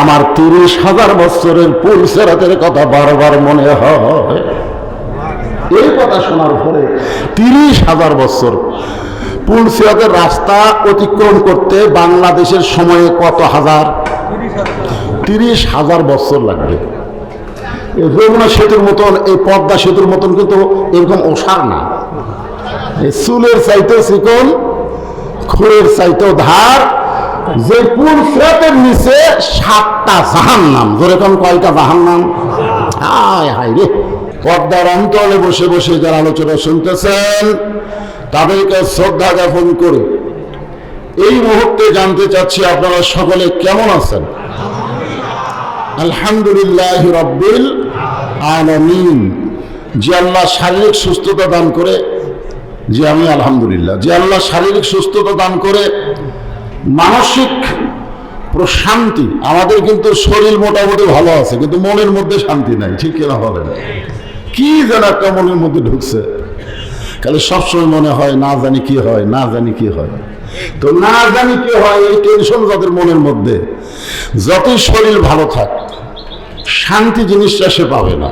আমার তিরিশ হাজার বছরের পুলসেরাতের কথা বারবার মনে হয়। এই কথা শোনার পরে তিরিশ হাজার বছর পুলসিরাতের রাস্তা অতিক্রম করতে বাংলাদেশের সময়ে কত হাজার? তিরিশ হাজার বছর লাগবে। যমুনা সেতুর মতন, এই পদ্মা সেতুর মতন কিন্তু এরকম ওষার না। চুলের চাইতেও চিকন খুরের চাইতেও ধার যে পুল ফ্রেটের নিচে সাতটা জাহান নাম যেরকম কয়টা জাহান নাম হায় হায় রে। পদ্মার অন্তরে বসে বসে যারা আলোচনা শুনতেছেন, তাদেরকে শ্রদ্ধা জ্ঞাপন করে এই মুহূর্তে জানতে চাচ্ছি আপনারা সকলে কেমন আছেন? আলহামদুলিল্লাহ রব্বিল আলামিন। যে আল্লাহ শারীরিক সুস্থতা দান করে, যে আমি আলহামদুলিল্লাহ, যে আল্লাহ শারীরিক সুস্থতা দান করে মানসিক প্রশান্তি আমাদের কিন্তু শরীর মোটামুটি ভালো আছে, কিন্তু মনের মধ্যে শান্তি নাই, ঠিক কিনা বলেন কি যেন একটা মনের মধ্যে ঢুকছে। তাহলে সবসময় মনে হয়, না জানি কি হয়, না জানি কি হয়। তো না জানি কি হয়, এই টেনশন যাদের মনের মধ্যে, যতই শরীর ভালো থাক, শান্তি জিনিসটা সে পাবে না।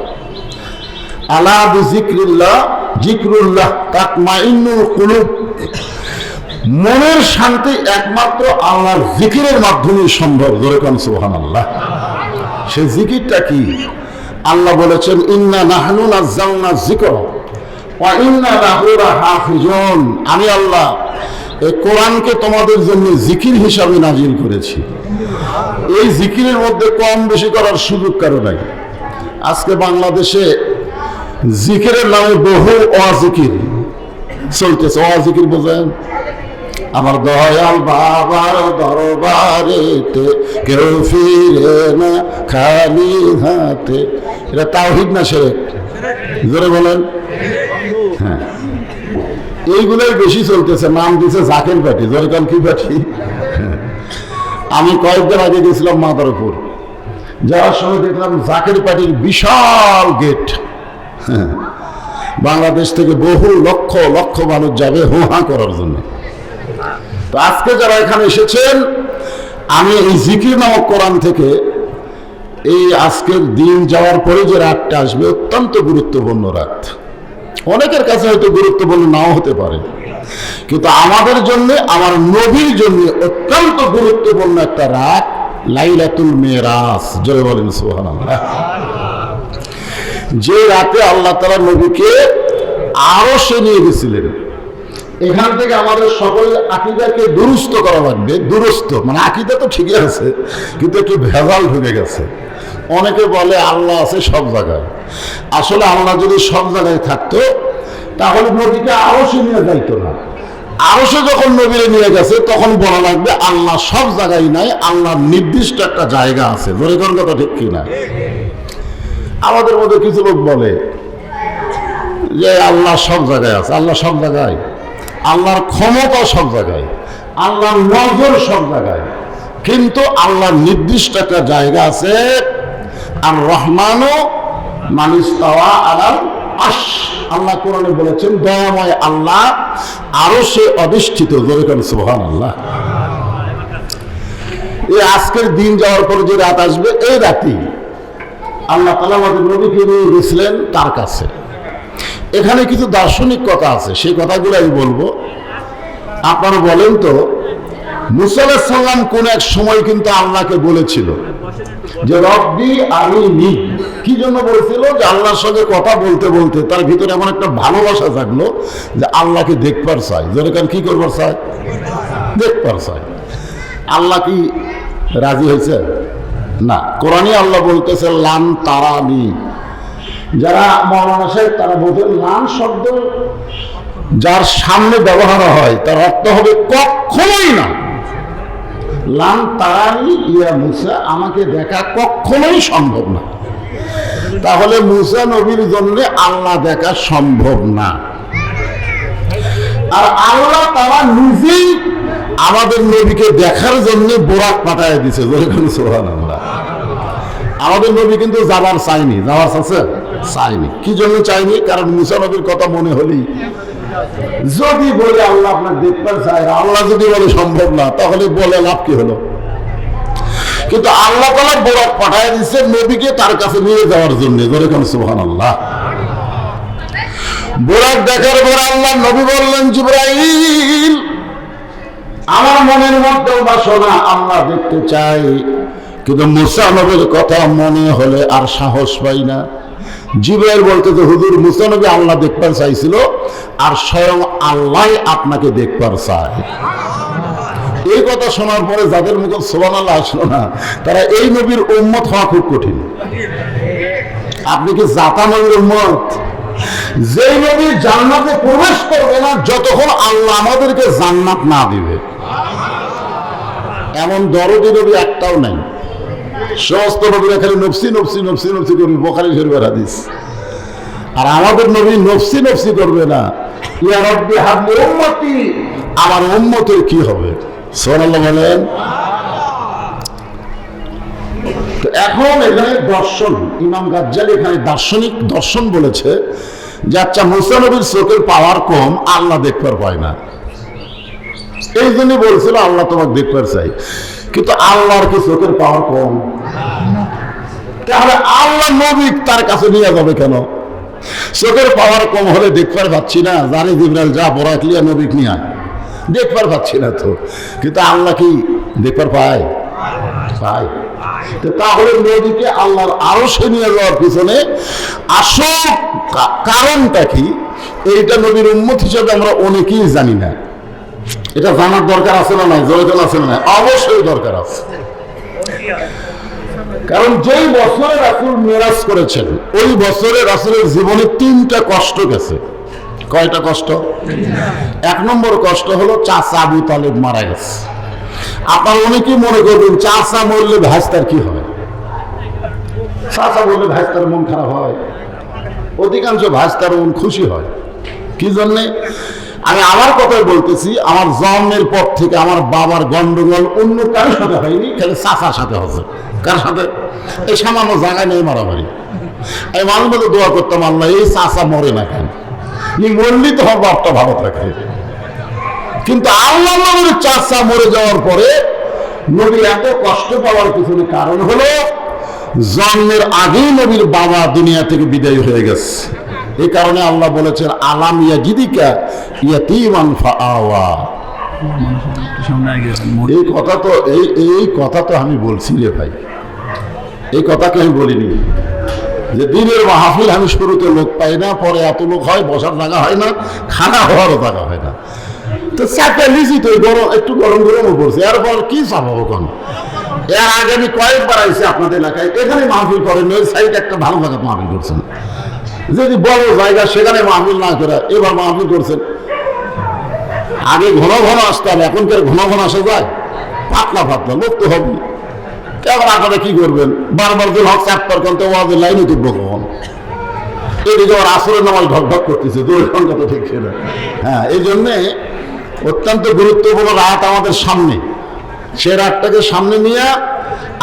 আলা জিক্রিল্লাহ জিক্রুল্লাহ তাকমাইন্নুল কুলুব। মনের শান্তি একমাত্র আল্লাহর জিকিরের মাধ্যমে সম্ভব। জোরে কান, সুবহানাল্লাহ। সে জিকিরটা কি? আল্লাহ বলেছেন, ইন্না নাহনু ইন্না লাহু লাহাফিজুন। আমি আল্লাহ, এই কোরআনকে তোমাদের জন্য জিকির হিসাবে নাজিল করেছি। এই জিকিরের মধ্যে কম বেশি করার সুযোগ কারও নাই। আজকে বাংলাদেশে জিকিরের নামে বহু অজিকির চলতেছে। অজিকির বোঝেন? আমার দয়াল বাবার দরবারেতে কেউ ফিরে না খালি হাতে। এটা তাওহিদ না সেরেক? জোরে বলেন। হ্যাঁ। এইগুলোই বেশি চলতেছে, নাম দিছে জাকের পাটি। জোরে কান, কি পাটি। আমি কয়েকদিন আগে গেছিলাম মাদারপুর। যাওয়ার সময় দেখলাম জাকের পাটির বিশাল গেট। হ্যাঁ। বাংলাদেশ থেকে বহু লক্ষ লক্ষ মানুষ যাবে হো হা করার জন্য। তো আজকে যারা এখানে এসেছেন, আমি এই জিকির নামক কোরআন থেকে এই আজকের দিন যাওয়ার পরে যে রাতটা আসবে অত্যন্ত গুরুত্বপূর্ণ রাত। অনেকের কাছে হয়তো গুরুত্বপূর্ণ নাও হতে পারে। কিন্তু আমাদের জন্য, আমার নবীর জন্য অত্যন্ত গুরুত্বপূর্ণ একটা রাত, লাইলাতুল মেরাজ জয় বলেন, সুবহানাল্লাহ। যে রাতে আল্লাহ তালা নবীকে আরও সে নিয়ে গেছিলেন। এখান থেকে আমাদের সকল আকিদাকে দুরুস্ত করা লাগবে, দুরস্ত। মানে আকিদা তো ঠিকই আছে, কিন্তু একটু ভেজাল ঢুকে গেছে। অনেকে বলে আল্লাহ আছে সব জায়গায়। আসলে আল্লাহ যদি সব জায়গায় থাকতো, তাহলে নবীকে আরও সে নিয়ে যাইতো না। আরও সে যখন নবীরে নিয়ে গেছে, তখন বলা লাগবে আল্লাহ সব জায়গায় নাই, আল্লাহর নির্দিষ্ট একটা জায়গা আছে। ধরে কোন কথা ঠিক কিনা? আমাদের মধ্যে কিছু লোক বলে যে আল্লাহ সব জায়গায় আছে, আল্লাহ সব জায়গায়। আল্লাহর ক্ষমতা সব জায়গায়, আল্লাহর নজর সব জায়গায়। কিন্তু আল্লাহর নির্দিষ্ট একটা জায়গা আছে আর রহমানও মানিস তাওয়া আলাল আশ আল্লাহ কোরআনে বলেছেন, দয়াময় আল্লাহ, আরও সে অধিষ্ঠিত সুহান আল্লাহ এই আজকের দিন যাওয়ার পরে যে রাত আসবে, এই রাতেই আল্লাহ তালা আমাদের নবীকে নিয়ে গেছিলেন তার কাছে। এখানে কিছু দার্শনিক কথা আছে, সেই কথাগুলো আমি বলব। আপনারা বলেন তো মুসাল্লাহ সাল্লাম কোন এক সময় কিন্তু আল্লাহকে বলেছিল যে, রব্বি আমি নি কি জন্য বলেছিল? যে, আল্লাহর সঙ্গে কথা বলতে বলতে। তার ভিতরে এমন একটা ভালোবাসা থাকল যে, আল্লাহকে দেখবার চাই। যেরকম কি করবার চাই? দেখবার চাই। আল্লাহ কি রাজি হয়েছে? না। কোরআনই আল্লাহ বলতেছে, লান তারানি। যারা মৌলানা সাহেব, তারা বলতেন লান শব্দ যার সামনে ব্যবহার হয়, তার অর্থ হবে কখনোই না। লান তারানি ইয়া মুসা, আমাকে দেখা কখনোই সম্ভব না। তাহলে মুসা নবীর জন্য আল্লাহ দেখা সম্ভব না। আর আল্লাহ তারা নিজেই আমাদের নবীকে দেখার জন্য বোরাক পাঠায় দিছে। আমাদের নবী কিন্তু যাবার চাইনি। যাওয়ার আছে? চাইনি কি জন্য চাইনি? কারণ মুসা নবীর কথা মনে হলেই। যদি বলে আল্লাহ আপনার দেখতে চায়, আল্লাহ যদি বলে সম্ভব না, তাহলে বলে লাভ কি হলো? কিন্তু আল্লাহ তালা বোরাক পাঠায় দিচ্ছে নবীকে তার কাছে নিয়ে যাওয়ার জন্য। ধরে কেন সুহান আল্লাহ বোরাক দেখার পর আল্লাহ নবী বললেন, জিব্রাইল, আমার মনের মধ্যেও বাসনা আল্লাহ দেখতে চাই কিন্তু মুসা নবীর কথা মনে হলে আর সাহস পাই না। জিব্রাইল বলতে তো হুজুর, মুসা নবী আল্লাহ দেখবার চাইছিল আর স্বয়ং আল্লাহ আপনাকে দেখবার চায়। এই কথা শোনার পরে যাদের মুখে সোবান আল্লাহ আসলো না, তারা এই নবীর উম্মত হওয়া খুব কঠিন। আপনি কি জাতা নবীর উম্মত? যেই নবী জান্নাতে প্রবেশ করবে না, যতক্ষণ আল্লাহ আমাদেরকে জান্নাত না দিবে। এমন দরদি নবী একটাও নাই। সমস্ত নবীরা খালি নফসি নফসি নফসি নফসি করবি। শরীফের হাদিস। আর আমাদের নবী নফসি নফসি করবে না। আমার কি হবে? সোনাল্লাহ বলেন। এখন এখানে দর্শন। ইমাম গাজ্জালি এখানে দার্শনিক দর্শন বলেছে যে আচ্ছা মুসানবীর চোখের পাওয়ার কম, আল্লাহ দেখবার পায় না। এই জন্যই বলছিল, আল্লাহ তোমাকে দেখবার চাই। কিন্তু আল্লাহর কি চোখের পাওয়ার কম? তাহলে আল্লাহ নবী তার কাছে নিয়ে যাবে কেন? চোখের পাওয়ার কম হলে দেখবার পাচ্ছি না, জানি জিবরাল যা বরাকলিয়া নবীক নিয়ে। দেখবার পাচ্ছি না তো। কিন্তু আল্লাহ কি দেখবার পায়? পায়। তাহলে নদীকে আল্লাহর আরও সে নিয়ে যাওয়ার পিছনে আসল কারণটা কি? এইটা নবীর উন্মত হিসেবে আমরা অনেকেই জানি না। এটা জানার দরকার আছে না নাই? জয়জন আছে না নাই? অবশ্যই দরকার আছে। কারণ যেই বছরে রাসুল মেরাজ করেছেন, ওই বছরে রাসুলের জীবনে তিনটা কষ্ট গেছে। কয়টা কষ্ট? এক নম্বর কষ্ট হলো চাচা আবু তালেব মারা গেছে। আপনার অনেকেই মনে করবেন, চাচা মরলে ভাইস্তার কি হয় চাচা বললে ভাইস্তার মন খারাপ হয়। অধিকাংশ ভাইস্তার মন খুশি হয়। কি জন্যে? আমি আমার কথাই বলতেছি, আমার জন্মের পর থেকে আমার বাবার গন্ডগোল অন্য কারোর সাথে হয়নি, খালি চাচার সাথে হচ্ছে কার সাথে? এই সামান্য জায়গায় নেই মারামারি। আমি মানুষ মধ্যে দোয়া করতাম, আল্লাহ, এই চাচা মরে না কেন? এই মরলি তো বাপটা ভালো থাকে কিন্তু আল্লাহ নবীর চাচা মরে যাওয়ার পরে নবী এত কষ্ট পাওয়ার পিছনে কারণ হলো, জন্মের আগেই নবীর বাবা দুনিয়া থেকে বিদায় হয়ে গেছে। এই কারণে আল্লাহ বলেছেন, আলাম ইয়া জিদিকা ইয়াতিমান ফাআওয়া। এই কথা তো, এই এই কথা তো আমি বলছি রে ভাই। এই কথাকে আমি বলিনি। যে দিনের মাহফিল আমি শুরুতে লোক পাই না, পরে এত লোক হয়, বসার জায়গা হয় না, খানা হওয়ারও জায়গা হয় না। তো চারটা লিচি তো গরম, একটু গরম গরমও পড়ছে, এরপর কি চাপাবো কোন এর আগে আমি কয়েকবার আইসি আপনাদের এলাকায়, এখানে মাহফিল করেন, ওই সাইডে একটা ভালো জায়গা মাহফিল করছেন। যদি বড় জায়গা সেখানে মাহফিল না করে, এবার মাহফিল করছেন। আগে ঘন ঘন আসতাম এখনকার ঘন ঘন আসা যায়। পাতলা পাতলা, লোক তো হবে এবার আপনারা কি করবেন? বারবার দিন হক চাপ্টার করতে ওয়াজের লাইনে তুলবো কখন? এদিকে আবার আসরের নামাজ ঢক ঢক করতেছে, দুই ঘণ্টা তো ঠিক ছিল। হ্যাঁ এই জন্যে অত্যন্ত গুরুত্বপূর্ণ রাত আমাদের সামনে। সে রাতটাকে সামনে নিয়ে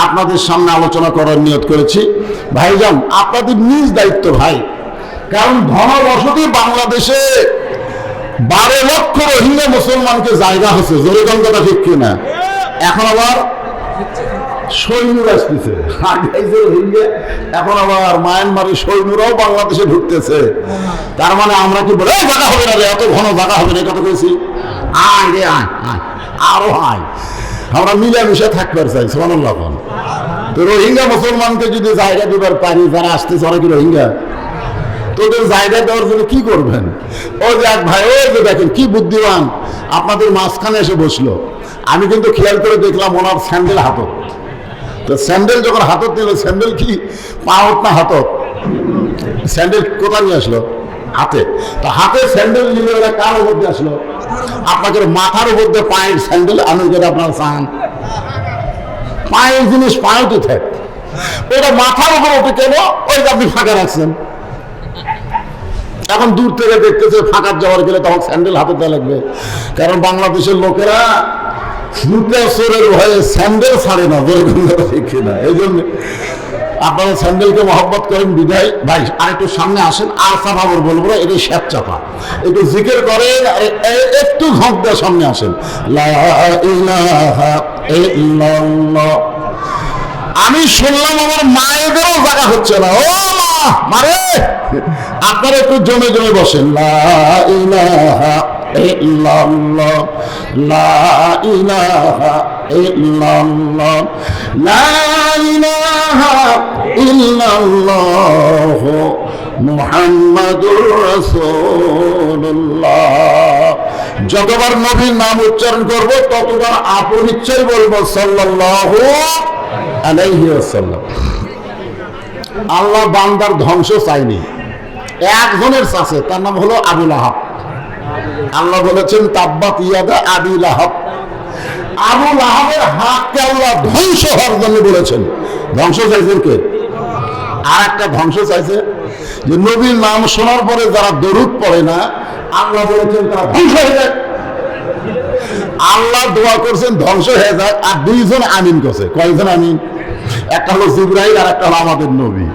আপনাদের সামনে আলোচনা করার নিয়ত করেছি। ভাইজান, আপনাদের নিজ দায়িত্ব ভাই। কারণ ধনবসতি বাংলাদেশে বারো লক্ষ রোহিঙ্গা মুসলমানকে জায়গা হচ্ছে জোরে কথা ঠিক কিনা? এখন আবার তার মানে আমরা কি বলে, "এই জায়গা হবে না রে, এত ঘন জায়গা না আয় আয় আরও আয়। আমরা মিলেমিশে তো রোহিঙ্গা মুসলমানকে যদি জায়গা দিবার পারি, যারা আসতেছে, ওরা কি রোহিঙ্গা? তোদের জায়গা দেওয়ার জন্য কি করবেন? ও যে এক ভাই ওই যে দেখেন কি বুদ্ধিমান। আপনাদের মাঝখানে এসে বসল। আমি কিন্তু খেয়াল করে দেখলাম ওনার স্যান্ডেল হাতত। তো স্যান্ডেল যখন হাতত নিল, স্যান্ডেল কি? পাওত না হাতত? স্যান্ডেল কোথায় নিয়ে আসলো? হাতে। তো হাতে স্যান্ডেল নিলে ওরা কার উপর দিয়ে আসলো? আপনাকে মাথার উপর দিয়ে পায়ের স্যান্ডেল আমি যেটা আপনার চান। পায়ের জিনিস পায়েতে থাক। ওটা মাথার উপর ওঠে কেন? ওইটা আপনি ফাঁকা রাখছেন। এখন দূর থেকে দেখতেছে ফাঁকা যাওয়ার গেলে তখন স্যান্ডেল হাতে দেওয়া লাগবে। কারণ বাংলাদেশের লোকেরা জুতা ভয়ে স্যান্ডেল ছাড়ে না শিখে না। এই জন্য আপনারা স্যান্ডেলকে মহব্বত করেন, বিদায়। ভাই আর একটু সামনে আসেন, আর চাপাবর বলব না এটা শ্যাপ চাপা। একটু জিকের করেন একটু ঘক দিয়ে সামনে আসেন। আমি শুনলাম আমার মায়েদেরও জায়গা হচ্ছে না। ও মা মারে আপনারা একটু জমে জমে বসেন। লা লা যতবার নবীর নাম উচ্চারণ করব, ততবার আপন ইচ্ছাই বলব ওয়াসাল্লাম। আল্লাহ বান্দার ধ্বংস চাইনি। একজনের চাষে তার নাম হলো আবুল আহাব। আল্লাহ বলেছেন, তাব্বাত ইয়াদা আবুল আহাব। আবুল আহাবের হাতকে আল্লাহ ধ্বংস হওয়ার জন্য বলেছেন। ধ্বংস চাইছেন কে? আর একটা ধ্বংস চাইছে যে নবীর নাম শোনার পরে যারা দরুদ পড়ে না, আল্লাহ বলেছেন, তারা ধ্বংস হয়ে যায়। আল্লাহ দোয়া করছেন, ধ্বংস হয়ে যায়। আর দুইজন আমিন করছে। কয়জন আমিন? একটা হলো জিব্রাইল আর একটা হলো আমাদের নবী।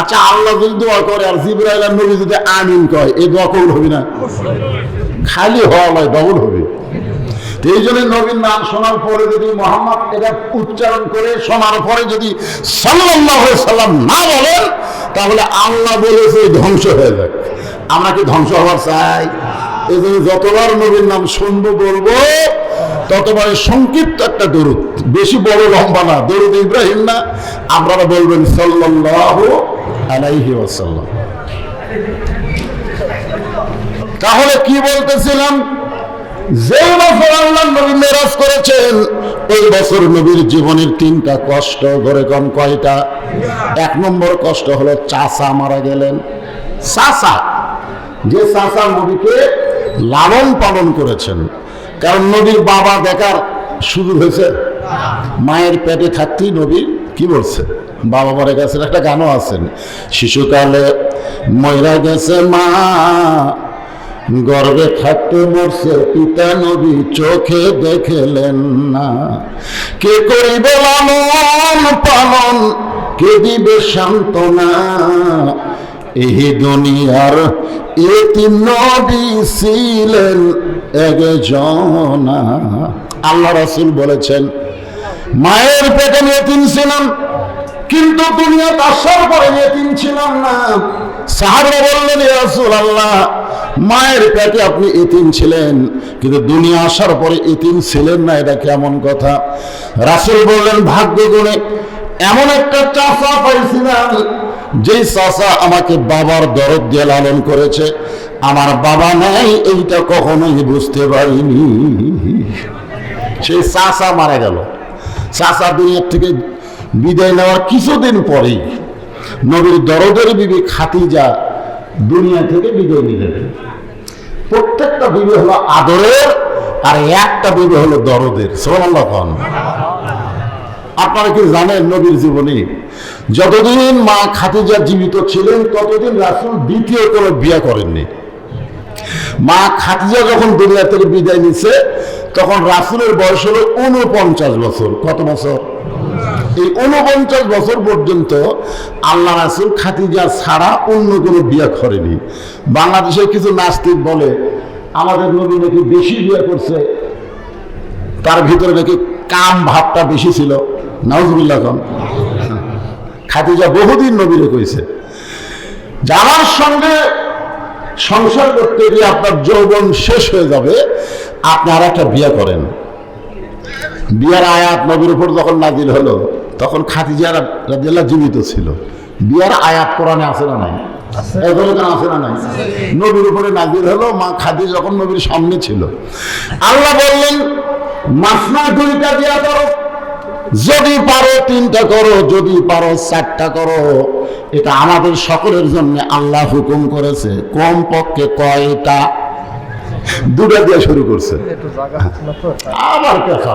আচ্ছা আল্লাহ যদি দোয়া করে, আর জিব্রাইল আর নবী যদি আমিন কয় এই দোয়া কবুল হবে না? খালি হওয়া নয় ডবল হবে। এই জন্য নবীর নাম শোনার পরে যদি মোহাম্মদ এটা উচ্চারণ করে, শোনার পরে যদি সাল্লাহ সাল্লাম না বলেন, তাহলে আল্লাহ বলেছে ধ্বংস হয়ে যাক। আমরা কি ধ্বংস হওয়ার চাই? এই জন্য যতবার নবীর নাম শুনব, বলব ততবার সংক্ষিপ্ত একটা দরুদ। বেশি বড় লম্বা না, দরুদ ইব্রাহিম না। আপনারা বলবেন সাল্লাহ আলাইহি ওয়াসাল্লাম। তাহলে কি বলতেছিলাম? যে বছর আল্লাহ নবী মেরাজ করেছেন, ওই বছর নবীর জীবনের তিনটা কষ্ট ধরে কম কয়টা? এক নম্বর কষ্ট হলো চাষা মারা গেলেন। চাষা যে চাষা নবীকে লালন পালন করেছেন কারণ নবীর বাবা দেখার শুরু হয়েছে। মায়ের পেটে থাকতেই নবী কি বলছে? বাবা মারা গেছেন, একটা গানও আছেন। শিশুকালে ময়রা গেছে মা, গর্বে থাকতে মরছে পিতা নবী, চোখে দেখলেন না। কে করিবে লালন পালন, কে দিবে সান্ত্বনা? এই দুনিয়ার এতিম নবী ছিলেন একজনা আল্লাহ রাসূল বলেছেন, মায়ের পেটে এতিম ছিলাম, কিন্তু দুনিয়া আসার পরে এতিম ছিলাম না। সাহাবা বললেন, ইয়া রাসূলুল্লাহ, মায়ের পেটে আপনি এতিম ছিলেন, কিন্তু দুনিয়া আসার পরে এতিম ছিলেন না, এটা কেমন কথা? রাসূল বললেন ভাগ্য গুণে এমন একটা চাষা পাইছিলাম যেই চাষা আমাকে বাবার দরদ দিয়ে লালন করেছে, আমার বাবা নাই, এইটা কখনোই বুঝতে পারিনি। সেই চাষা মারা গেল। চাষা দুনিয়ার থেকে বিদায় নেওয়ার কিছুদিন পরেই নবীর দরদের বিবি খাতিজা দুনিয়া থেকে বিদায় নিলেন। প্রত্যেকটা বিবি হলো আদরের, আর একটা বিবি হলো দরদের। সোনাল্লাহ আপনারা কি জানেন নবীর জীবনে? যতদিন মা খাতিজা জীবিত ছিলেন, ততদিন রাসুল দ্বিতীয় কোনো বিয়ে করেননি। মা খাতিজা যখন দুনিয়া থেকে বিদায় নিছে, তখন রাসুলের বয়স হলো উনপঞ্চাশ বছর। কত বছর? এই উনপঞ্চাশ বছর পর্যন্ত আল্লাহ রাসুল খাতিজা ছাড়া অন্য কোনো বিয়ে করেনি। বাংলাদেশে কিছু নাস্তিক বলে, আমাদের নবী নাকি বেশি বিয়ে করছে, তার ভিতরে নাকি কাম ভাবটা বেশি ছিল। নাউজুবিল্লাহ খাতিজা বহুদিন নবীরে কইছে। যার সঙ্গে সংসার করতে গিয়ে আপনার যৌবন শেষ হয়ে যাবে আপনি আর একটা বিয়ে করেন। বিয়ার আয়াত নবীর উপর যখন নাজিল হলো তখন খাতিজা রাদিয়াল্লাহ জীবিত ছিল। বিয়ার আয়াত কোরআনে আছে না নাই? আছে। না নাই? নবীর উপরে নাজিল হলো মা খাদি যখন নবীর সামনে ছিল। আল্লাহ বললেন মাসনা দুইটা দিয়া করো যদি পারো তিনটা করো, যদি পারো চারটা করো। এটা আমাদের সকলের জন্য আল্লাহ হুকুম করেছে। কম পক্ষে কয়টা? দুটা দিয়ে শুরু করছে। আবার পেশা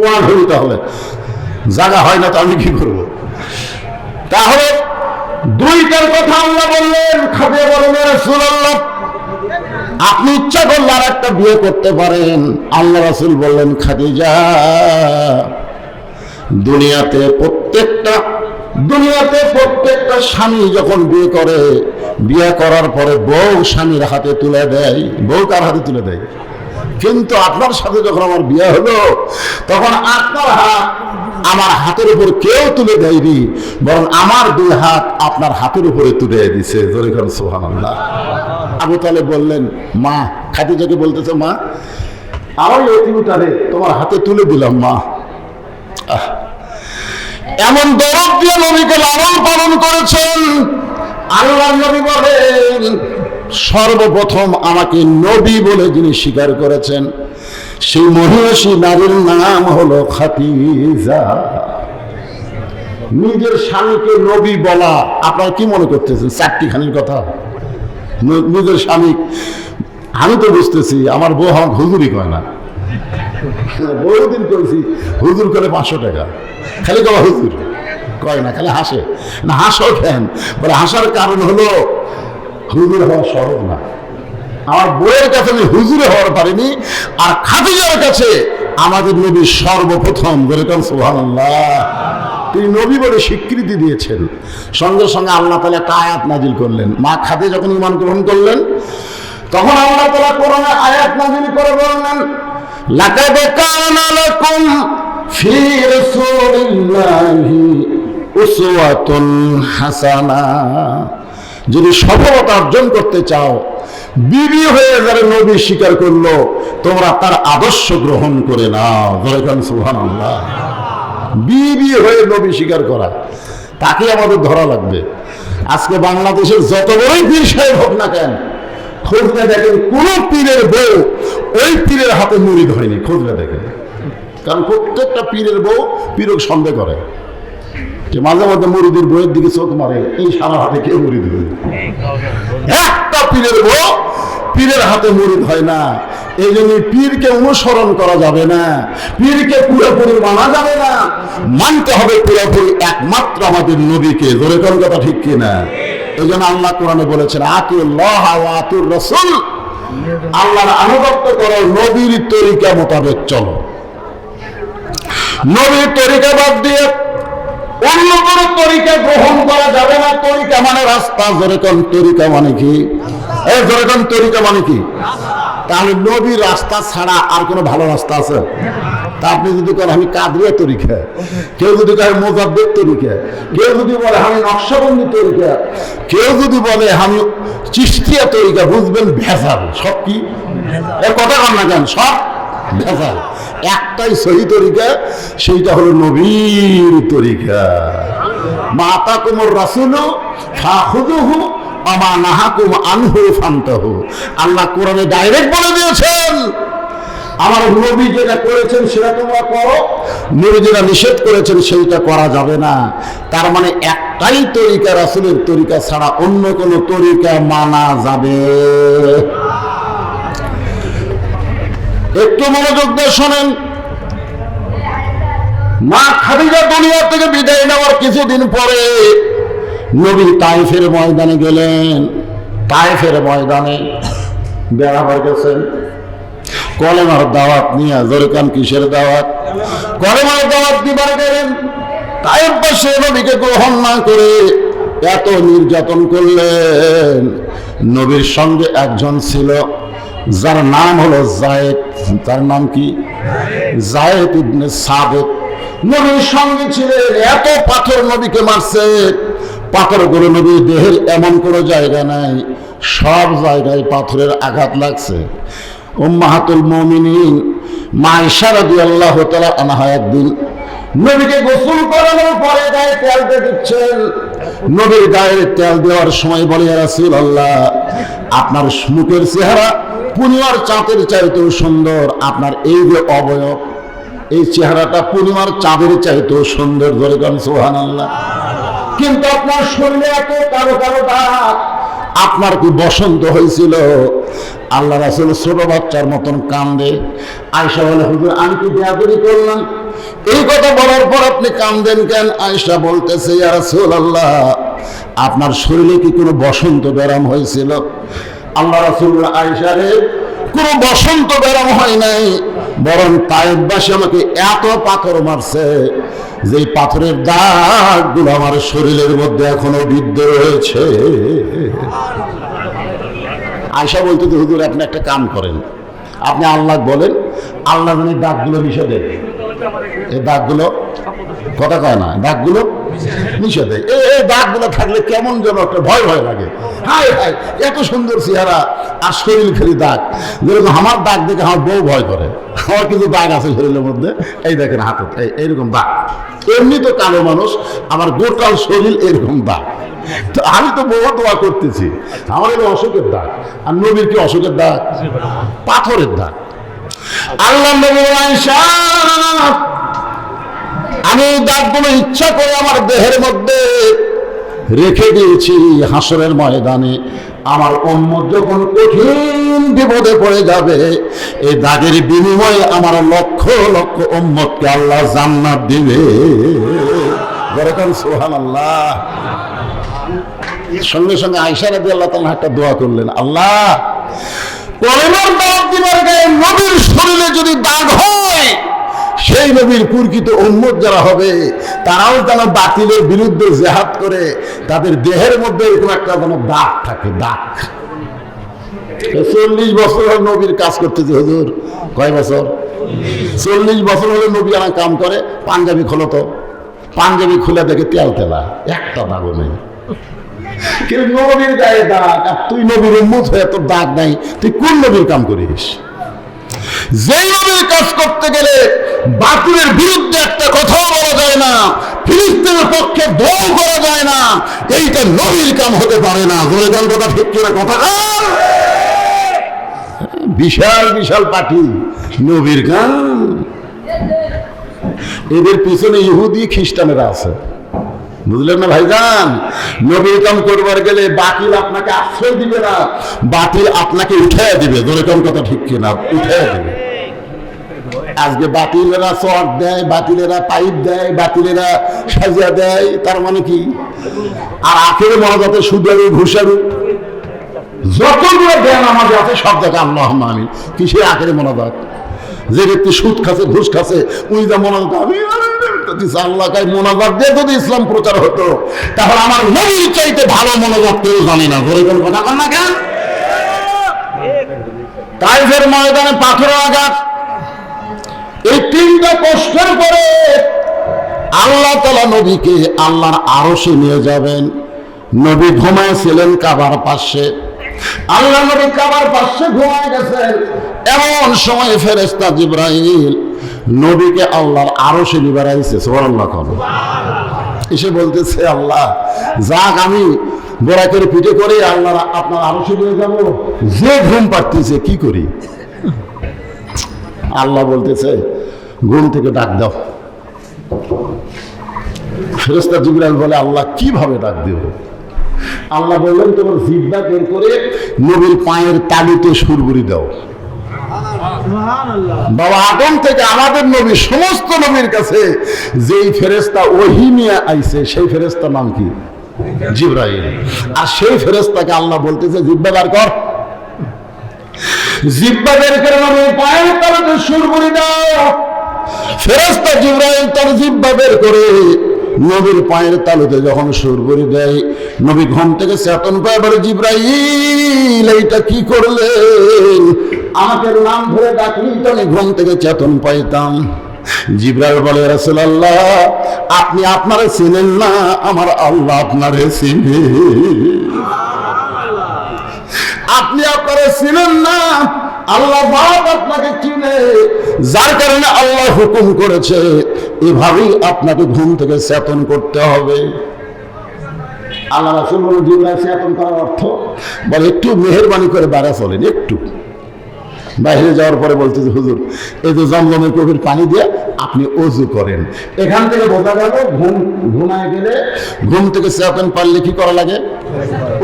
ওয়ান তাহলে জায়গা হয় না তো আমি কি করব? তাহলে দুইটার কথা আল্লাহ বললেন, খাবে বলেন রাসূলুল্লাহ। আপনি ইচ্ছা করলে আর একটা বিয়ে করতে পারেন। আল্লাহ রাসুল বললেন, খাদিজা দুনিয়াতে প্রত্যেকটা দুনিয়াতে প্রত্যেকটা স্বামী যখন বিয়ে করে বিয়ে করার পরে বউ স্বামীর হাতে তুলে দেয় বউ কার হাতে তুলে দেয়? কিন্তু আপনার সাথে যখন আমার বিয়ে হলো তখন আপনার হাত আমার হাতের উপর কেউ তুলে দেয়নি বরং আমার দুই হাত আপনার হাতের উপরে তুলে দিছে। আবু তালে বললেন মা খাদিজাকে বলতেছে মা আমার তোমার হাতে তুলে দিলাম মা। আহ, এমন দরদ দিয়ে নবীকে লালন পালন করেছেন। আল্লাহ নবী বলেন, সর্বপ্রথম আমাকে নবী বলে যিনি স্বীকার করেছেন, সেই মহিষী নারীর নাম হলো খাতিজা। নিজের স্বামীকে নবী বলা, আপনারা কি মনে করতেছেন? চারটি খানির কথা নিজের স্বামী, আমি তো বুঝতেছি, আমার বউ আমার হুজুরি কয় না। বহুদিন করেছি হুজুর করে পাঁচশো টাকা। খালি কবা হুজুর। কয় না, খালি হাসে। না হাসো কেন? বলে, হাসার কারণ হলো হুজুর হওয়া সহজ না। আমার বইয়ের কাছে আমি হুজুরে হওয়ার পারিনি, আর খাদিজার কাছে আমাদের নবী সর্বপ্রথম যেরকম সুবহানাল্লাহ? তিনি নবী বলে স্বীকৃতি দিয়েছেন। সঙ্গে সঙ্গে আল্লাহ তালা একটা আয়াত নাজিল করলেন। মা খাদে যখন ইমান গ্রহণ করলেন, তখন আল্লাহ তালা কোরআনে আয়াত নাজিল করে বললেন, লাকাদ কানা রাসূলিল্লাহি উসওয়াতুন হাসানা। যদি সফলতা অর্জন করতে চাও, বিবি হয়ে যারা নবী স্বীকার করল, তোমরা তার আদর্শ গ্রহণ করে নাও। ধরেখান সুহান বিবি হয়ে নবী স্বীকার করা, তাকে আমাদের ধরা লাগবে। আজকে বাংলাদেশের যত বড়ই পীর সাহেব হোক না কেন খোঁজলে দেখেন কোন পীরের বউ ওই পীরের হাতে মুড়ি ধরেনি। খোঁজলে দেখেন। কারণ প্রত্যেকটা পীরের বউ পীরক সন্দেহ করে যে মাঝে মাঝে মুড়িদের বইয়ের দিকে চোখ মারে, এই সারা হাতে কেউ মুড়ি দেবে একটা পীরের বউ পীরের হাতে মুড়িদ হয় না। এই জন্য পীরকে অনুসরণ করা যাবে না। পীরকে পুরোপুরি মানা যাবে না। মানতে হবে পুরোপুরি একমাত্র আমাদের নবীকে। জোরে কোন কথা ঠিক কিনা? এই জন্য আল্লাহ কোরআনে বলেছেন আতুল্লাহ আতুর রসুল। আল্লাহর আনুগত্য করো, নবীর তরিকা মোতাবেক চলো। নবীর তরিকা বাদ দিয়ে অন্য কোনো তরিকা গ্রহণ করা যাবে না। তরিকা মানে রাস্তা যেরকম তরিকা মানে কি? এই যেরকম তরিকা মানে কি? তাহলে নবীর রাস্তা ছাড়া আর কোনো ভালো রাস্তা আছে? তা আপনি যদি করেন, আমি কাদরিয়া তরিকা। কেউ যদি কয় মোজাব্বের তরিকা। কেউ যদি বলে, আমি নকশাবন্দি তরিকা। কেউ যদি বলে, আমি চিস্তিয়া তরিকা, বুঝবেন ভেজাল। সব কি? এর কথা কন না কেন? সব ভেজাল একটাই সহি তরিকা, সেইটা হলো নবীর তরিকা। মাতা কুমর রাসুল ফাহুদুহু আমা নাহাকুম আনহু ফান্তাহু। আল্লাহ কোরআনে ডাইরেক্ট বলে দিয়েছেন, আমার নবী যেটা করেছেন সেটা তোমরা করো, নবী যেটা নিষেধ করেছেন সেইটা করা যাবে না। তার মানে একটাই তরিকা রাসুলের তরিকা ছাড়া অন্য কোনো তরিকা মানা যাবে। একটু মনোযোগ দিয়ে শোনেন। মা খাদিজা দুনিয়া থেকে বিদায় নেওয়ার কিছুদিন পরে নবী তাইফের ময়দানে গেলেন। তাইফের ময়দানে বেড়াবার গেছেন। কলেমার দাওয়াত নিয়ে জোরকান কিসের দাওয়াত? কলেমার দাওয়াত দিবার গেলেন। তাইফ পাশে নবীকে গ্রহণ না করে এত নির্যাতন করলেন। নবীর সঙ্গে একজন ছিল যার নাম হলো জায়েদ। তার নাম কি? জায়েদ ইবনে সাবেক নবীর সঙ্গে ছিলেন, এত পাথর নবীকে মারছে। পাথরগুলো নবীর দেহের এমন কোনো জায়গা নাই, সব জায়গায় পাথরের আঘাত লাগছে। উম্মাহাতুল মুমিনিন মা ইশারাদি আল্লাহ তাআলা আনহা একদিন নবীকে গোসল করানোর পরে গায়ে তেল দিয়ে দিচ্ছেন। নবীর গায়ে তেল দেওয়ার সময় বলে রাসূল আল্লাহ আপনার মুখের চেহারা পূর্ণিমার চাঁদের চাইতেও সুন্দর। আপনার এই যে অবয়ব, এই চেহারাটা পূর্ণিমার চাঁদের চাইতেও সুন্দর ধরে গান সোহান আল্লাহ কিন্তু আপনার শরীরে এত কারও কারও দাগ। আপনার কি বসন্ত হয়েছিল? আল্লাহ রাসুল ছোট বাচ্চার মতন কান্দে। আয়সা বলে, হুজুর, আমি কি বেয়াদরি করলাম? এই কথা বলার পর আপনি কান্দেন কেন? আয়সা বলতেছে, ইয়া আল্লাহ আপনার শরীরে কি কোনো বসন্ত ব্যারাম হয়েছিল? আল্লাহ রাসুল আয়সা রে, কোনো বসন্ত ব্যারাম হয় নাই, বরং তাইবাসী আমাকে এত পাথর মারছে যে পাথরের দাগগুলো আমার শরীরের মধ্যে এখনও বিদ্য রয়েছে। আয়সা বলতে হুজুর আপনি একটা কাম করেন, আপনি আল্লাহ বলেন, আল্লাহ দাগগুলো মিশে দেন এই দাগগুলো কথা কয় না? দাগগুলো মিশে এই এই দাগগুলো থাকলে কেমন যেন একটা ভয় ভয় লাগে। হাই হাই এত সুন্দর চেহারা আর শরীর খালি দাগ। যেরকম আমার দাগ দেখে আমার বউ ভয় করে। আমার কিন্তু দাগ আছে শরীরের মধ্যে। এই দেখেন হাতে, এই এইরকম দাগ এমনি তো কালো মানুষ, আমার গোটাল শরীর এরকম দাগ তো আমি তো বহু দোয়া করতেছি। আমার এটা অসুখের দাগ, আর নবীর কি অসুখের দাগ? পাথরের দাগ। আল্লাহ আমি এই দাগগুলো ইচ্ছা করে আমার দেহের মধ্যে রেখে দিয়েছি হাসরের ময়দানে। আমার উম্মত যখন কঠিন বিপদে পড়ে যাবে, এই দাগের বিনিময়ে আমার লক্ষ লক্ষ উম্মতকে আল্লাহ জান্নাত দিবে। সোহান আল্লাহ সঙ্গে সঙ্গে আয়সা রাদি আল্লাহ তালা একটা দোয়া করলেন, আল্লাহ কলেমার দাগ দিবার গায়ে নবীর শরীরে যদি দাগ হয়, সেই নবীর পুরকিত উন্মত যারা হবে, তারাও যেন বাতিলের বিরুদ্ধে জেহাদ করে, তাদের দেহের মধ্যে এরকম একটা যেন দাগ থাকে, দাগ। চল্লিশ বছর হল নবীর কাজ করতেছে, হুজুর। কয় বছর? চল্লিশ বছর হলে নবী আনা কাম করে, পাঞ্জাবি খোলো তো। পাঞ্জাবি খুলে দেখে তেল তেলা, একটা দাগও নেই। কিন্তু নবীর গায়ে দাগ, আর তুই নবীর হয়ে তোর দাগ নাই, তুই কোন নবীর কাম করিস? যেই নবীর কাজ করতে গেলে বাতিলের বিরুদ্ধে একটা কথাও বলা যায় না, ফিলিস্তিনের পক্ষে করা যায় না, এইটা নবীর কাম হতে পারে না। জোরে গান কথা ঠিক কথা? বিশাল বিশাল পার্টি, নবীর গান। এদের পিছনে ইহুদি, খ্রিস্টানেরা আছে। বুঝলেন না ভাইজান? নবীর কাম করবার গেলে বাতিল আপনাকে আশ্রয় দিবে না, বাতিল আপনাকে উঠে দিবে। দোরেকম কথা ঠিক কিনা? উঠে দিবে। আজকে বাতিলেরা চট দেয়, বাতিলেরা পাইপ দেয়, বাতিলেরা সাজিয়া দেয়, তার মানে কি? আর আখের মহাজাতে সুদারু, ঘুষারু। যতগুলো জ্ঞান আমাদের আছে, সব জায়গায় আল্লাহ আমি কিসের আখের মনোভাব যে ব্যক্তি সুদ খাচ্ছে ঘুষ খাচ্ছে উনি যা আমি আল্লাহ ইসলাম প্রচার হতো, তাহলে আমার ভালো কেউ না। পাথর আঘাত। এই আল্লাহ তালা নবীকে আল্লাহর আরশে নিয়ে যাবেন। নবী ঘুমায় ছিলেন কাবার পাশে। আল্লাহ নবী কাবার পাশে ঘুমায় গেছেন এমন সময় ফেরেস্তা জিব্রাইল নবীকে আল্লাহর আরশে নিবার আইছে সুবহানাল্লাহ কন। এসে বলতেছে, আল্লাহ, যাক আমি বোরাকের পিঠে করে আল্লাহ আপনার আরশে নিয়ে যাব। যে ঘুম পাড়তেছে, কি করি? আল্লাহ বলতেছে, ঘুম থেকে ডাক দাও। ফেরেস্তা জিবরাইল বলে, আল্লাহ, কীভাবে ডাক দেব? আল্লাহ বললেন তোমার জিব্বা বের করে নবীর পায়ের তালুতে সুরবুরি দাও। বাবা আদম থেকে আমাদের নবী সমস্ত নবীর কাছে যেই ফেরেস্তা ওহি নিয়ে আইছে সেই ফেরেস্তার নাম কি? জিব্রাইল। আর সেই ফেরেস্তাকে আল্লাহ বলতেছে জিব্বা বার কর। জিব্বা বের করে নবীর পায়ের তালুতে সুরবুরি দাও। ফেরেস্তা জিব্রাইল তার জিব্বা বের করে নবীর পায়ের তালুতে যখন সুর করে দেয় নবী ঘুম থেকে চেতন পায় বলে জিব্রাইল এইটা কি করলেন আমাকে নাম ধরে ডাকলি তো আমি ঘুম থেকে চেতন পাইতাম। জিব্রাইল বলে রাসূলুল্লাহ আপনি আপনারে চিনেন না আমার আল্লাহ আপনারে চিনে। আপনি আপনারা ছিলেন না আল্লাহ আপনাকে চিনে, যার কারণে আল্লাহ হুকুম করেছে, এভাবেই আপনাকে ঘুম থেকে চেতন করতে হবে। আল্লাহ করার অর্থ? বলে, একটু করে বাড়া চলেন, একটু। বাইরে যাওয়ার পরে হুজুর, এই পানি দিয়ে আপনি করেন। এখান থেকে বোঝা গেল, ঘুম, ঘুমায় গেলে ঘুম থেকে চেতন পারলে কি করা লাগে?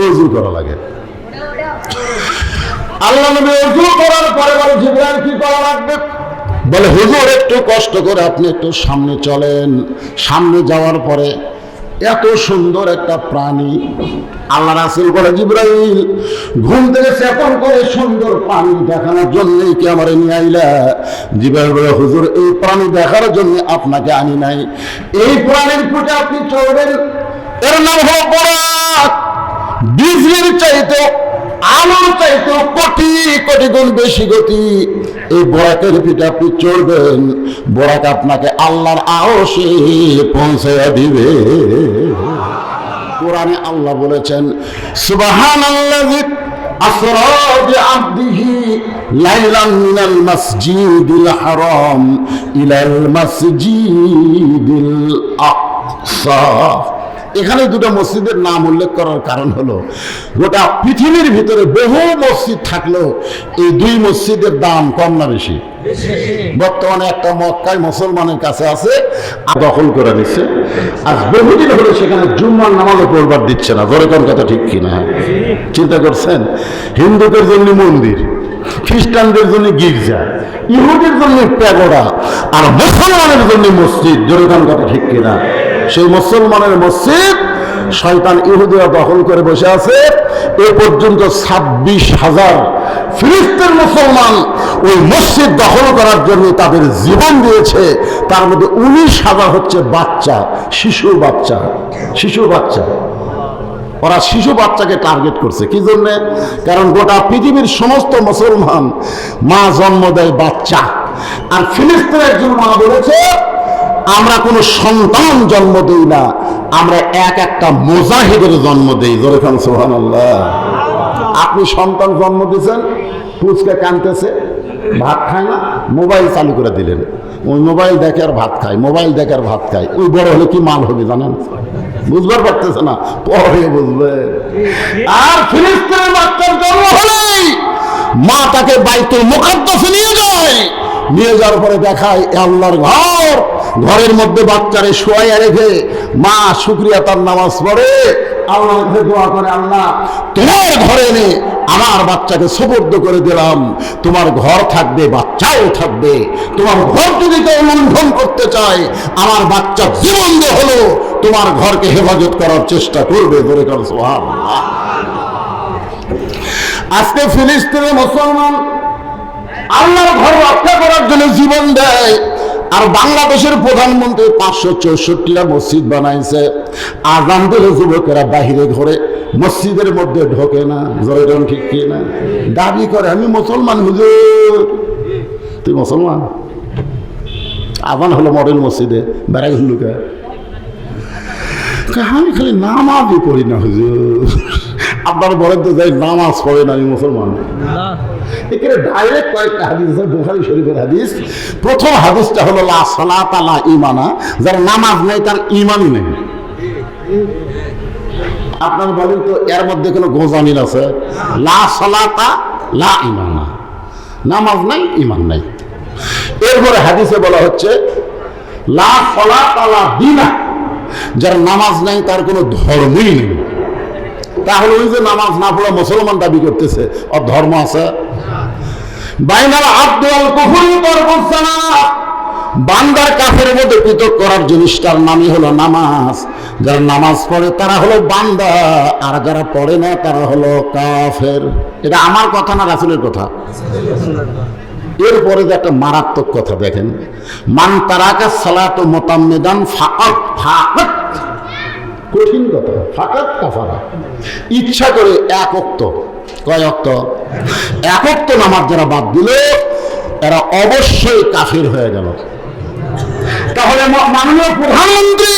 অজু করা লাগে। আল্লাহ নবী অজু করার পরে বলে, জিবরাইল কি করা লাগবে? বলে, হুজুর, একটু কষ্ট করে আপনি একটু সামনে চলেন। সামনে যাওয়ার পরে এত সুন্দর একটা প্রাণী আল্লাহ রাসুল বলে, জিব্রাইল, ঘুম থেকে চেপন করে সুন্দর প্রাণী দেখানোর জন্যই কি আমার নিয়ে আইলা? জিব্রাইল বলে, হুজুর, এই প্রাণী দেখার জন্য আপনাকে আনি নাই। এই প্রাণীর প্রতি আপনি চলবেন। এর নাম হলো বরাক বিজলির চাইতে আলোর চাইতে কোটি কোটি গুণ বেশি গতি। এই বোরাকের পিঠে আপনি চড়বেন, বোরাক আপনাকে আল্লাহর আওসে পৌঁছে দিবে। কোরআনে আল্লাহ বলেছেন ইলাল মাসজিদিল আকসা। এখানে দুটো মসজিদের নাম উল্লেখ করার কারণ হলো, গোটা পৃথিবীর ভিতরে বহু মসজিদ থাকলেও এই দুই মসজিদের দাম কম না বেশি। বর্তমানে একটা মক্কায় মুসলমানের কাছে আছে, আর দখল করে নিচ্ছে আজ বহুদিন হলো সেখানে জুম্মার নামাজও পড়বার দিচ্ছে না। ধরে কোন কথা ঠিক কিনা? চিন্তা করছেন? হিন্দুদের জন্য মন্দির, খ্রিস্টানদের জন্য গির্জা ইহুদের জন্য প্যাগোড়া, আর মুসলমানের জন্য মসজিদ, জোরে কথা ঠিক কিনা? সেই মুসলমানের মসজিদ শয়তান ইহুদিরা দখল করে বসে আছে। এ পর্যন্ত ছাব্বিশ হাজার ফিলিস্তিন মুসলমান ওই মসজিদ দখল করার জন্য তাদের জীবন দিয়েছে। তার মধ্যে উনিশ হাজার হচ্ছে বাচ্চা শিশু বাচ্চা শিশু বাচ্চা। ওরা শিশু বাচ্চাকে টার্গেট করছে। কি জন্য? কারণ গোটা পৃথিবীর সমস্ত মুসলমান মা জন্ম দেয় বাচ্চা। আর ফিলিস্তিনের একজন মা বলেছে আমরা কোনো সন্তান জন্ম দেই না। আমরা এক একটা মুজাহিদের জন্ম দেই। যেরকম সোহান আপনি সন্তান জন্ম দিয়েছেন, ফুচকা কানতেছে, ভাত খায় না, মোবাইল চালু করে দিলেন। ওই মোবাইল দেখে আর ভাত খায়, মোবাইল দেখে আর ভাত খায়। ওই বড় হলে কি মাল হবে জানেন? বুঝবার পারতেছে না, পরে বুঝবে। আর ফিলিস্তিনের বাচ্চার জন্ম হলেই মা তাকে বাইতুল মুকাদ্দাসে নিয়ে যায়। নিয়ে যাওয়ার পরে দেখায় আল্লাহর ঘর। ঘরের মধ্যে বাচ্চারে শোয়াইয়া রেখে মা শুক্রিয়া তার নামাজ পড়ে। আল্লাহ দোয়া করে, আল্লাহ, তোমার ঘরে এনে আমার বাচ্চাকে সুবর্দ করে দিলাম। তোমার ঘর থাকবে, বাচ্চাও থাকবে। তোমার ঘর যদি কেউ লঙ্ঘন করতে চায়, আমার বাচ্চা জীবন দিয়ে হলো, তোমার ঘরকে হেফাজত করার চেষ্টা করবে। ধরে কর সোহান আজকে ফিলিস্তিনে মুসলমান আল্লাহর ঘর রক্ষা করার জন্য জীবন দেয়। আর বাংলাদেশের প্রধানমন্ত্রী পাঁচশো চৌষট্টিটা মসজিদ বানাইছে। আজান দিলে যুবকেরা বাহিরে ঘরে মসজিদের মধ্যে ঢোকে না। জয়জন ঠিক কি না? দাবি করে, আমি মুসলমান, হুজুর। তুই মুসলমান? আজান হলো মডেল মসজিদে, বেড়াই হুলুকে আমি খালি নামাজই পড়ি না, হুজুর। আপনার বলেন তো যাই নামাজ পড়ে না আমি মুসলমান। এখানে ডাইরেক্ট কয়েকটা হাদিস আছে বুখারী শরীফের হাদিস। প্রথম হাদিসটা হলো লা সালাতা লা ইমানা যার নামাজ নেই তার ইমানই নেই। আপনার বলেন তো এর মধ্যে কোনো গোজামিল আছে? লা সালাতা লা ইমানা নামাজ নাই ইমান নাই। এরপরে হাদিসে বলা হচ্ছে লা সালাতা লা দিনা। যার নামাজ নাই তার কোনো ধর্মই নেই। তাহলে ওই যে নামাজ না পড়া মুসলমান দাবি করতেছে। ওর ধর্ম আছে? বাইনাল আব্দুল পরবসানা বান্দার কাফের মধ্যে পৃথক করার জিনিসটার নামই হলো নামাজ। যারা নামাজ পড়ে, তারা হলো বান্দা। আর যারা পড়ে না, তারা হলো কাফের। এটা আমার কথা না রাসুলের কথা? এরপরে যে একটা মারাত্মক কথা দেখেন। মান তারাকা সালাত মোতাম্মেদান ফাকাত ফাকাত কঠিন কথা ফাকাত কাফারা ইচ্ছা করে এক অক্ত। কয় অক্ত? নামাজ যারা বাদ দিল, এরা অবশ্যই কাফির হয়ে গেল। তাহলে মাননীয় প্রধানমন্ত্রী,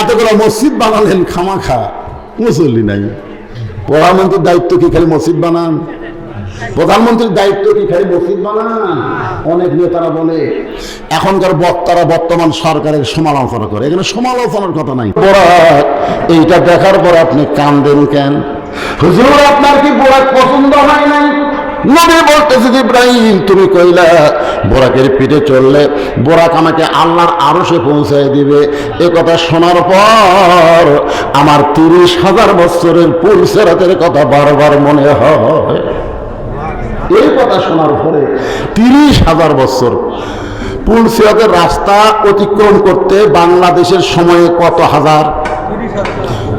এতগুলো মসজিদ বানালেন, খামাখা। মুসল্লি নাই। প্রধানমন্ত্রীর দায়িত্ব কি খালি মসজিদ বানান? প্রধানমন্ত্রীর দায়িত্ব কি খালি মসজিদ বানান অনেক নেতারা বলে, এখনকার বক্তারা বর্তমান সরকারের সমালোচনা করে। এখানে সমালোচনার কথা নাই। এইটা দেখার পর আপনি কান্দেন কেন? হুজুর, আপনার কি বোরাক পছন্দ হয় নাই? তুমি কইলা, বোরাকের পিঠে চললে বোরাক আমাকে আল্লাহর আরশে পৌঁছায় দিবে। এ কথা শোনার পর আমার তিরিশ হাজার বছরের পুলসেরাতের কথা বারবার মনে হয়। এই কথা শোনার পরে তিরিশ হাজার বছর পুলসিরাতের রাস্তা অতিক্রম করতে বাংলাদেশের সময়ে কত হাজার?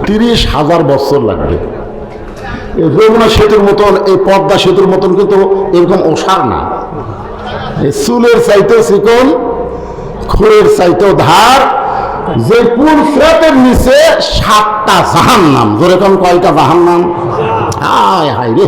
তিরিশ হাজার বছর লাগবে। যমুনা সেতুর মতন, এই পদ্মা সেতুর মতন কিন্তু এরকম ওষার না। চুলের চাইতেও চিকন, খুরের চাইতেও ধার। যে পুল ফ্রেতের নিচে সাতটা জাহান নাম যেরকম কয়টা জাহান নাম হায় হায় রে।